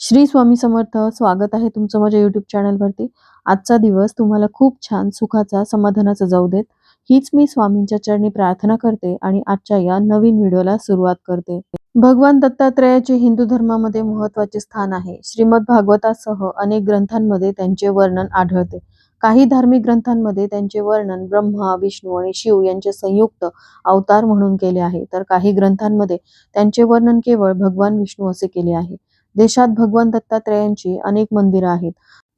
श्री स्वामी समर्थ स्वागत आहे तुमचं माझ्या युट्यूब चॅनलवरती आजचा दिवस तुम्हाला खूप छान सुखाचा समाधानाचा जाऊ देत. हीच मी स्वामींच्या चरणी प्रार्थना करते आणि आजच्या या नवीन व्हिडिओला सुरुवात करते. भगवान दत्तात्रयाचे हिंदू धर्मामध्ये महत्त्वाचे स्थान आहे. श्रीमद भागवतासह अनेक ग्रंथांमध्ये त्यांचे वर्णन आढळते. काही धार्मिक ग्रंथांमध्ये त्यांचे वर्णन ब्रह्मा विष्णू आणि शिव यांचे संयुक्त अवतार म्हणून केले आहे. तर काही ग्रंथांमध्ये त्यांचे वर्णन केवळ भगवान विष्णू असे केले आहे. देशात भगवान दत्तात्रयांची अनेक मंदिरं आहेत.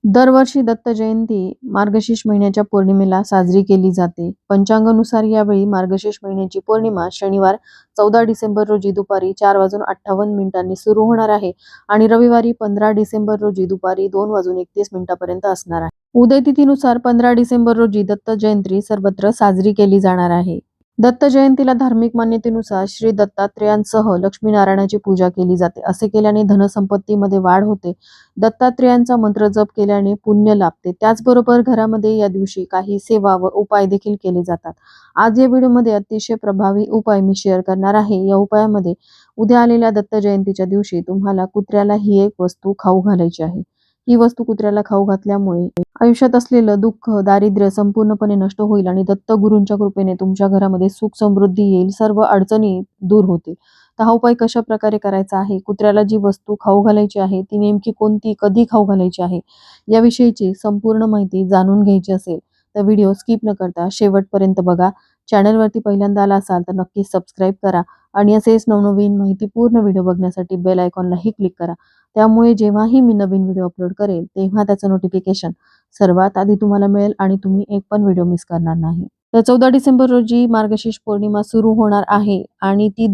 दरवर्षी दत्त जयंती मार्गशीर्ष महिन्याच्या पौर्णिमेला साजरी केली जाते. पंचांगानुसार यावेळी मार्गशीर्ष महिन्याची पौर्णिमा शनिवार चौदा डिसेंबर रोजी दुपारी चार वाजून अठ्ठावन्न मिनिटांनी सुरू होणार आहे आणि रविवारी पंधरा डिसेंबर रोजी दुपारी दोन वाजून एकतीस मिनिटापर्यंत असणार आहे. उदयतिथीनुसार पंधरा डिसेंबर रोजी दत्त जयंती सर्वत्र साजरी केली जाणार आहे. दत्त जयंतीला धार्मिक मान्यतेनुसार श्री दत्तात्रेयांसह लक्ष्मीनारायणाची पूजा केली जाते. असे केल्याने धनसंपत्तीमध्ये वाढ होते. दत्तात्रेयांचा मंत्र जप केल्याने पुण्य लाभते. त्याचबरोबर घरामध्ये या दिवशी काही सेवा व उपाय देखील केले जातात. आज या व्हिडिओमध्ये अतिशय प्रभावी उपाय मी शेअर करणार आहे. या उपायामध्ये उद्या आलेल्या दत्त जयंतीच्या दिवशी तुम्हाला कुत्र्याला ही एक वस्तू खाऊ घालायची आहे. ही वस्तू कुत्र्याला खाऊ घातल्यामुळे आयुष्यात असलेलं दुःख दारिद्र्य संपूर्णपणे नष्ट होईल आणि दत्तगुरूंच्या कृपेने तुमच्या घरामध्ये सुख समृद्धी येईल. सर्व अडचणी दूर होतील. तर हा उपाय कशा प्रकारे करायचा आहे? कुत्र्याला जी वस्तू खाऊ घालायची आहे ती नेमकी कोणती कधी खाऊ घालायची आहे? याविषयीची संपूर्ण माहिती जाणून घ्यायची असेल तर व्हिडिओ स्किप न करता शेवटपर्यंत बघा. चॅनलवरती पहिल्यांदा आला असाल तर नक्की सबस्क्राईब करा. आणि असेच नवनवीन माहितीपूर्ण व्हिडिओ बघण्यासाठी बेल आयकॉनलाही क्लिक करा. त्यामुळे जेव्हाही मी नवीन व्हिडिओ अपलोड करेल तेव्हा त्याचं नोटिफिकेशन सर्वात आधी तुम्हाला मिळेल आणि तुम्ही एक पण व्हिडिओ मिस करणार नाही. तर चौदा डिसेंबर रोजी मार्गशीर्ष पौर्णिमा सुरू होणार आहे आणि ती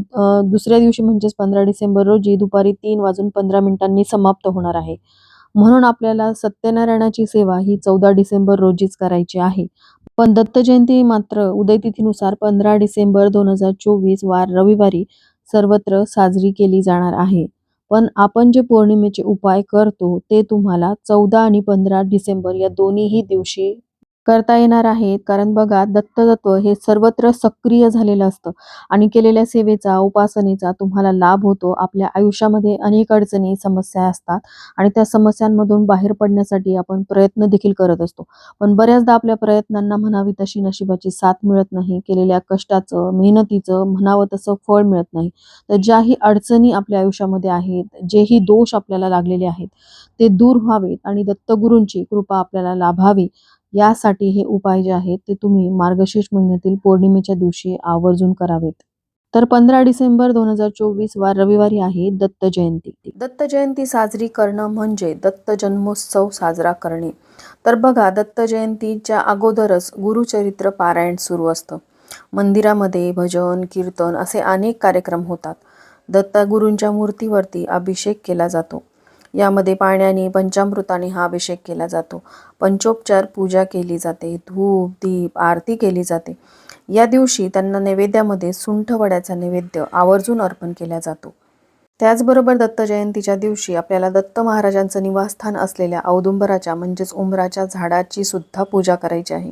दुसऱ्या दिवशी म्हणजेच पंधरा डिसेंबर रोजी दुपारी तीन वाजून पंधरा मिनिटांनी समाप्त होणार आहे. म्हणून आपल्याला सत्यनारायणाची सेवा ही चौदा डिसेंबर रोजीच करायची आहे. पण दत्त जयंती मात्र उदयतिथीनुसार पंधरा डिसेंबर दोन हजार चोवीस वार रविवारी सर्वत्र साजरी केली जाणार आहे. पण आपण जे पौर्णिमेचे उपाय करतो ते तुम्हाला चौदा आणि पंधरा डिसेंबर या दोन्हीही दिवशी करता येणार आहेत कारण बघा दत्ततत्व हे सर्वत्र सक्रिय झालेलं असतं. आणि केलेल्या सेवेचा उपासनेचा तुम्हाला लाभ होतो. आपल्या आयुष्यामध्ये अनेक अडचणी समस्या असतात. आणि त्या समस्यांमधून बाहेर पडण्यासाठी आपण प्रयत्न देखील करत असतो. पण बऱ्याचदा आपल्या प्रयत्नांना म्हणावी तशी नशिबाची साथ मिळत नाही. केलेल्या कष्टाचं मेहनतीचं म्हणावं तसं फळ मिळत नाही. तर ज्याही अडचणी आपल्या आयुष्यामध्ये आहेत जेही दोष आपल्याला लागलेले आहेत ते दूर व्हावेत. आणि दत्तगुरूंची कृपा आपल्याला लाभावी. यासाठी हे उपाय जे आहेत ते तुम्ही मार्गशीर्ष महिन्यातील पौर्णिमेच्या दिवशी आवर्जून करावेत. तर पंधरा डिसेंबर दोन हजार चोवीस वार रविवारी आहे दत्त जयंती. दत्त जयंती साजरी करणं म्हणजे दत्त जन्मोत्सव साजरा करणे. तर बघा दत्त जयंतीच्या अगोदरच गुरुचरित्र पारायण सुरू असतं. मंदिरामध्ये भजन कीर्तन असे अनेक कार्यक्रम होतात. दत्तगुरूंच्या मूर्तीवरती अभिषेक केला जातो. यामध्ये पाण्याने पंचामृताने हा अभिषेक केला जातो. पंचोपचार पूजा केली जाते. धूप दीप आरती केली जाते. या दिवशी त्यांना नैवेद्यामध्ये सुंठवड्याचा नैवेद्य आवर्जून अर्पण केला जातो. त्याचबरोबर दत्त जयंतीच्या दिवशी आपल्याला दत्त महाराजांचं निवासस्थान असलेल्या औदुंबराच्या म्हणजेच उमराच्या झाडाची सुद्धा पूजा करायची आहे.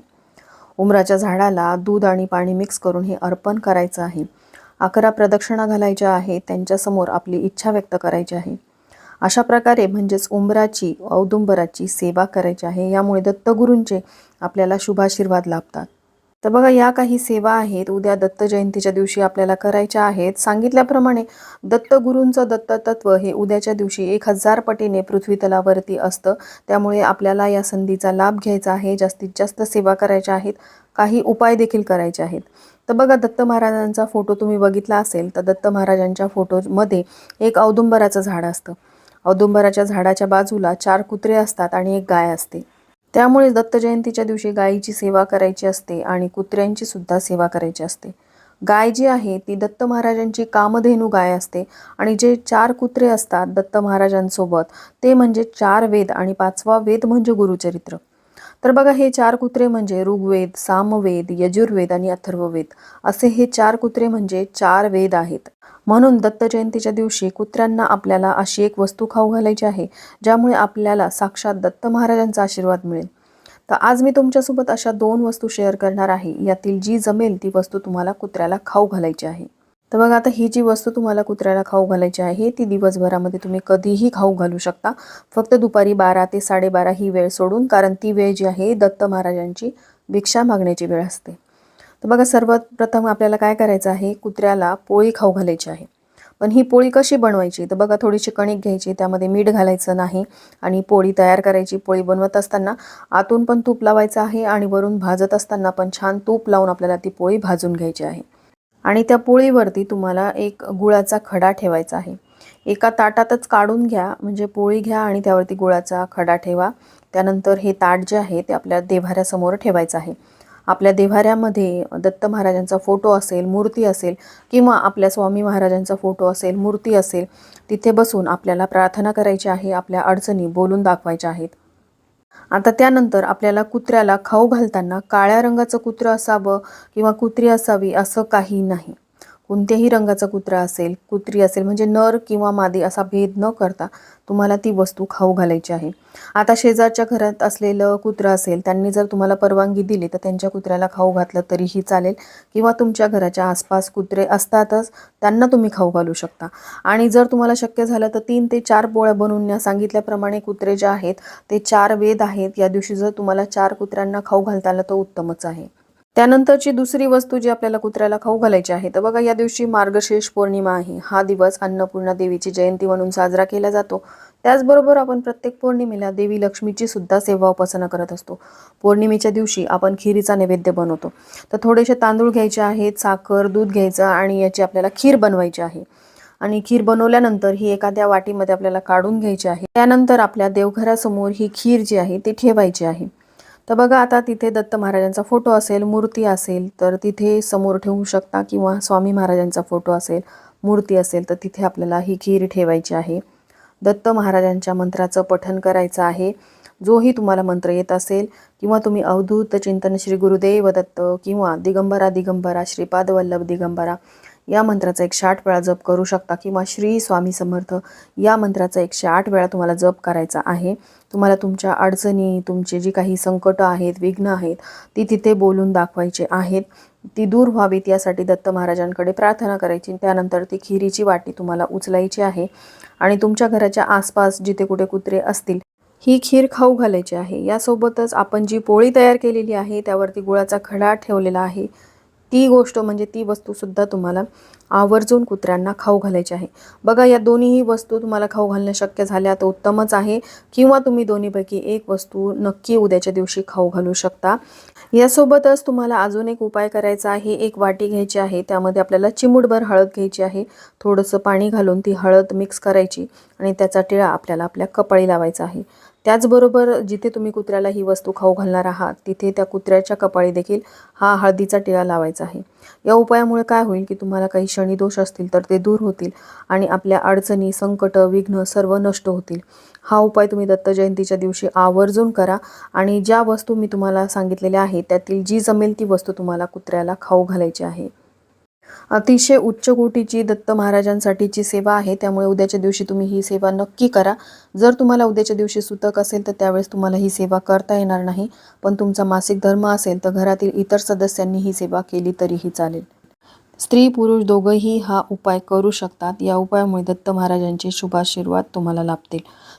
उमराच्या झाडाला दूध आणि पाणी मिक्स करून हे अर्पण करायचं आहे. अकरा प्रदक्षिणा घालायच्या आहेत. त्यांच्यासमोर आपली इच्छा व्यक्त करायची आहे. अशा प्रकारे म्हणजेच उंबराची औदुंबराची सेवा करायची आहे. यामुळे दत्तगुरूंचे आपल्याला शुभाशीर्वाद लाभतात. तर बघा या काही सेवा आहेत. उद्या दत्त जयंतीच्या दिवशी आपल्याला करायच्या आहेत. सांगितल्याप्रमाणे दत्तगुरूंचं दत्ततत्व हे उद्याच्या दिवशी एक हजार पटीने पृथ्वी तलावरती असतं. त्यामुळे आपल्याला या संधीचा लाभ घ्यायचा आहे. जास्तीत जास्त सेवा करायच्या आहेत. काही उपाय देखील करायचे आहेत. तर बघा दत्त महाराजांचा फोटो तुम्ही बघितला असेल तर दत्त महाराजांच्या फोटोमध्ये एक औदुंबराचं झाड असतं. औदुंबराच्या झाडाच्या बाजूला चार कुत्रे असतात आणि एक गाय असते. त्यामुळे दत्त जयंतीच्या दिवशी गायीची सेवा करायची असते आणि कुत्र्यांची सुद्धा सेवा करायची असते. गाय जी आहे ती दत्त महाराजांची कामधेनू गाय असते आणि जे चार कुत्रे असतात दत्त महाराजांसोबत ते म्हणजे चार वेद आणि पाचवा वेद म्हणजे गुरुचरित्र. तर बघा हे चार कुत्रे म्हणजे ऋग्वेद सामवेद यजुर्वेद आणि अथर्ववेद. असे हे चार कुत्रे म्हणजे चार वेद आहेत. म्हणून दत्त जयंतीच्या दिवशी कुत्र्यांना आपल्याला अशी एक वस्तू खाऊ घालायची आहे ज्यामुळे आपल्याला साक्षात दत्त महाराजांचा आशीर्वाद मिळेल. तर आज मी तुमच्यासोबत अशा दोन वस्तू शेअर करणार आहे. यातील जी जमेल ती वस्तू तुम्हाला कुत्र्याला खाऊ घालायची आहे. तर बघा आता ही जी वस्तू तुम्हाला कुत्र्याला खाऊ घालायची आहे ती दिवसभरामध्ये तुम्ही कधीही खाऊ घालू शकता. फक्त दुपारी बारा ते साडेबारा ही वेळ सोडून कारण ती वेळ जी आहे दत्त महाराजांची भिक्षा मागण्याची वेळ असते. तर बघा सर्वात प्रथम आपल्याला काय करायचं आहे कुत्र्याला पोळी खाऊ घालायची आहे. पण ही पोळी कशी बनवायची? तर बघा थोडीशी कणिक घ्यायची त्यामध्ये मीठ घालायचं नाही आणि पोळी तयार करायची. पोळी बनवत असताना आतून पण तूप लावायचं आहे आणि वरून भाजत असताना पण छान तूप लावून आपल्याला ती पोळी भाजून घ्यायची आहे. आणि त्या पोळीवरती तुम्हाला एक गुळाचा खडा ठेवायचा आहे. एका ताटातच काढून घ्या म्हणजे पोळी घ्या आणि त्यावरती गुळाचा खडा ठेवा. त्यानंतर हे ताट जे आहे ते आपल्या देव्हाऱ्यासमोर ठेवायचं आहे. आपल्या देव्हाऱ्यामध्ये दत्त महाराजांचा फोटो असेल मूर्ती असेल किंवा आपल्या स्वामी महाराजांचा फोटो असेल मूर्ती असेल तिथे बसून आपल्याला प्रार्थना करायची आहे आपल्या अडचणी बोलून दाखवायच्या आहेत. आता त्यानंतर आपल्याला कुत्र्याला खाऊ घालताना काळ्या रंगाचं कुत्रं असावं किंवा कुत्री असावी असं काही नाही. कोणत्याही रंगाचा कुत्रा असेल कुत्री असेल म्हणजे नर किंवा मादी असा भेद न करता तुम्हाला ती वस्तू खाऊ घालायची आहे. आता शेजारच्या घरात असलेलं कुत्रं असेल त्यांनी जर तुम्हाला परवानगी दिली तर त्यांच्या कुत्र्याला खाऊ घातलं तरीही चालेल. किंवा तुमच्या घराच्या आसपास कुत्रे असतातच त्यांना तुम्ही खाऊ घालू शकता. आणि जर तुम्हाला शक्य झालं तर तीन ते चार पोळ्या बनवून सांगितल्याप्रमाणे कुत्रे जे आहेत ते चार वेद आहेत. या दिवशी जर तुम्हाला चार कुत्र्यांना खाऊ घालता आलं तर उत्तमच आहे. त्यानंतरची दुसरी वस्तू जी आपल्याला कुत्र्याला खाऊ घालायची आहे तर बघा या दिवशी मार्गशीर्ष पौर्णिमा आहे. हा दिवस अन्नपूर्णा देवीची जयंती म्हणून साजरा केला जातो. त्याचबरोबर आपण प्रत्येक पौर्णिमेला देवी लक्ष्मीची सुद्धा सेवा उपासना करत असतो. पौर्णिमेच्या दिवशी आपण खिरीचा नैवेद्य बनवतो. तर थोडेसे तांदूळ घ्यायचे आहेत साखर दूध घ्यायचं आणि याची आपल्याला खीर बनवायची आहे. आणि खीर बनवल्यानंतर ही एखाद्या वाटीमध्ये आपल्याला काढून घ्यायची आहे. त्यानंतर आपल्या देवघरासमोर ही खीर जी आहे ती ठेवायची आहे. तर बघा आता तिथे दत्त महाराजांचा फोटो असेल मूर्ती असेल तर तिथे समोर ठेवू शकता किंवा स्वामी महाराजांचा फोटो असेल मूर्ती असेल तर तिथे आपल्याला ही खीर ठेवायची आहे. दत्त महाराजांच्या मंत्राचं पठन करायचं आहे. जोही तुम्हाला मंत्र येत असेल किंवा तुम्ही अवधूत चिंतन श्री गुरुदेव दत्त किंवा दिगंबरा दिगंबरा श्रीपाद वल्लभ दिगंबरा या मंत्राचा एकशे आठ वेळा जप करू शकता किंवा श्री स्वामी समर्थ या मंत्राचा एकशे आठ वेळा तुम्हाला जप करायचा आहे. तुम्हाला तुमच्या अडचणी तुमचे जी काही संकटं आहेत विघ्न आहेत ती तिथे बोलून दाखवायचे आहेत. ती दूर व्हावीत यासाठी दत्त महाराजांकडे प्रार्थना करायची त्यानंतर ती खिरीची वाटी तुम्हाला उचलायची आहे. आणि तुमच्या घराच्या आसपास जिथे कुठे कुत्रे असतील ही खीर खाऊ घालायची आहे. यासोबतच आपण जी पोळी तयार केलेली आहे त्यावरती गुळाचा खडा ठेवलेला आहे. ती गोष्ट म्हणजे ती वस्तूसुद्धा तुम्हाला आवर्जून कुत्र्यांना खाऊ घालायची आहे. बघा या दोन्हीही वस्तू तुम्हाला खाऊ घालणं शक्य झाल्या तर उत्तमच आहे. किंवा तुम्ही दोन्हीपैकी एक वस्तू नक्की उद्याच्या दिवशी खाऊ घालू शकता. यासोबतच तुम्हाला अजून एक उपाय करायचा आहे. एक वाटी घ्यायची आहे. त्यामध्ये आपल्याला चिमूटभर हळद घ्यायची आहे. थोडंसं पाणी घालून ती हळद मिक्स करायची आणि त्याचा टिळा आपल्याला आपल्या कपाळी लावायचा आहे. त्याचबरोबर जिथे तुम्ही कुत्र्याला ही वस्तू खाऊ घालणार आहात तिथे त्या कुत्र्याच्या कपाळी देखील हा हळदीचा टिळा लावायचा आहे. या उपायामुळे काय होईल की तुम्हाला काही शनिदोष असतील तर ते दूर होतील आणि आपल्या अडचणी संकट विघ्न सर्व नष्ट होतील. हा उपाय तुम्ही दत्त जयंतीच्या दिवशी आवर्जून करा आणि ज्या वस्तू मी तुम्हाला सांगितलेल्या आहेत त्यातील जी जमेल ती वस्तू तुम्हाला कुत्र्याला खाऊ घालायची आहे. अतिशय उच्च कोटीची दत्त महाराजांसाठीची सेवा आहे. त्यामुळे उद्याच्या दिवशी तुम्ही ही सेवा नक्की करा. जर तुम्हाला उद्याच्या दिवशी सुतक असेल तर त्यावेळेस तुम्हाला ही सेवा करता येणार नाही. पण तुमचा मासिक धर्म असेल तर घरातील इतर सदस्यांनी ही सेवा केली तरीही चालेल. स्त्री पुरुष दोघंही हा उपाय करू शकतात. या उपायामुळे दत्त महाराजांचे शुभाशीर्वाद तुम्हाला लाभतील.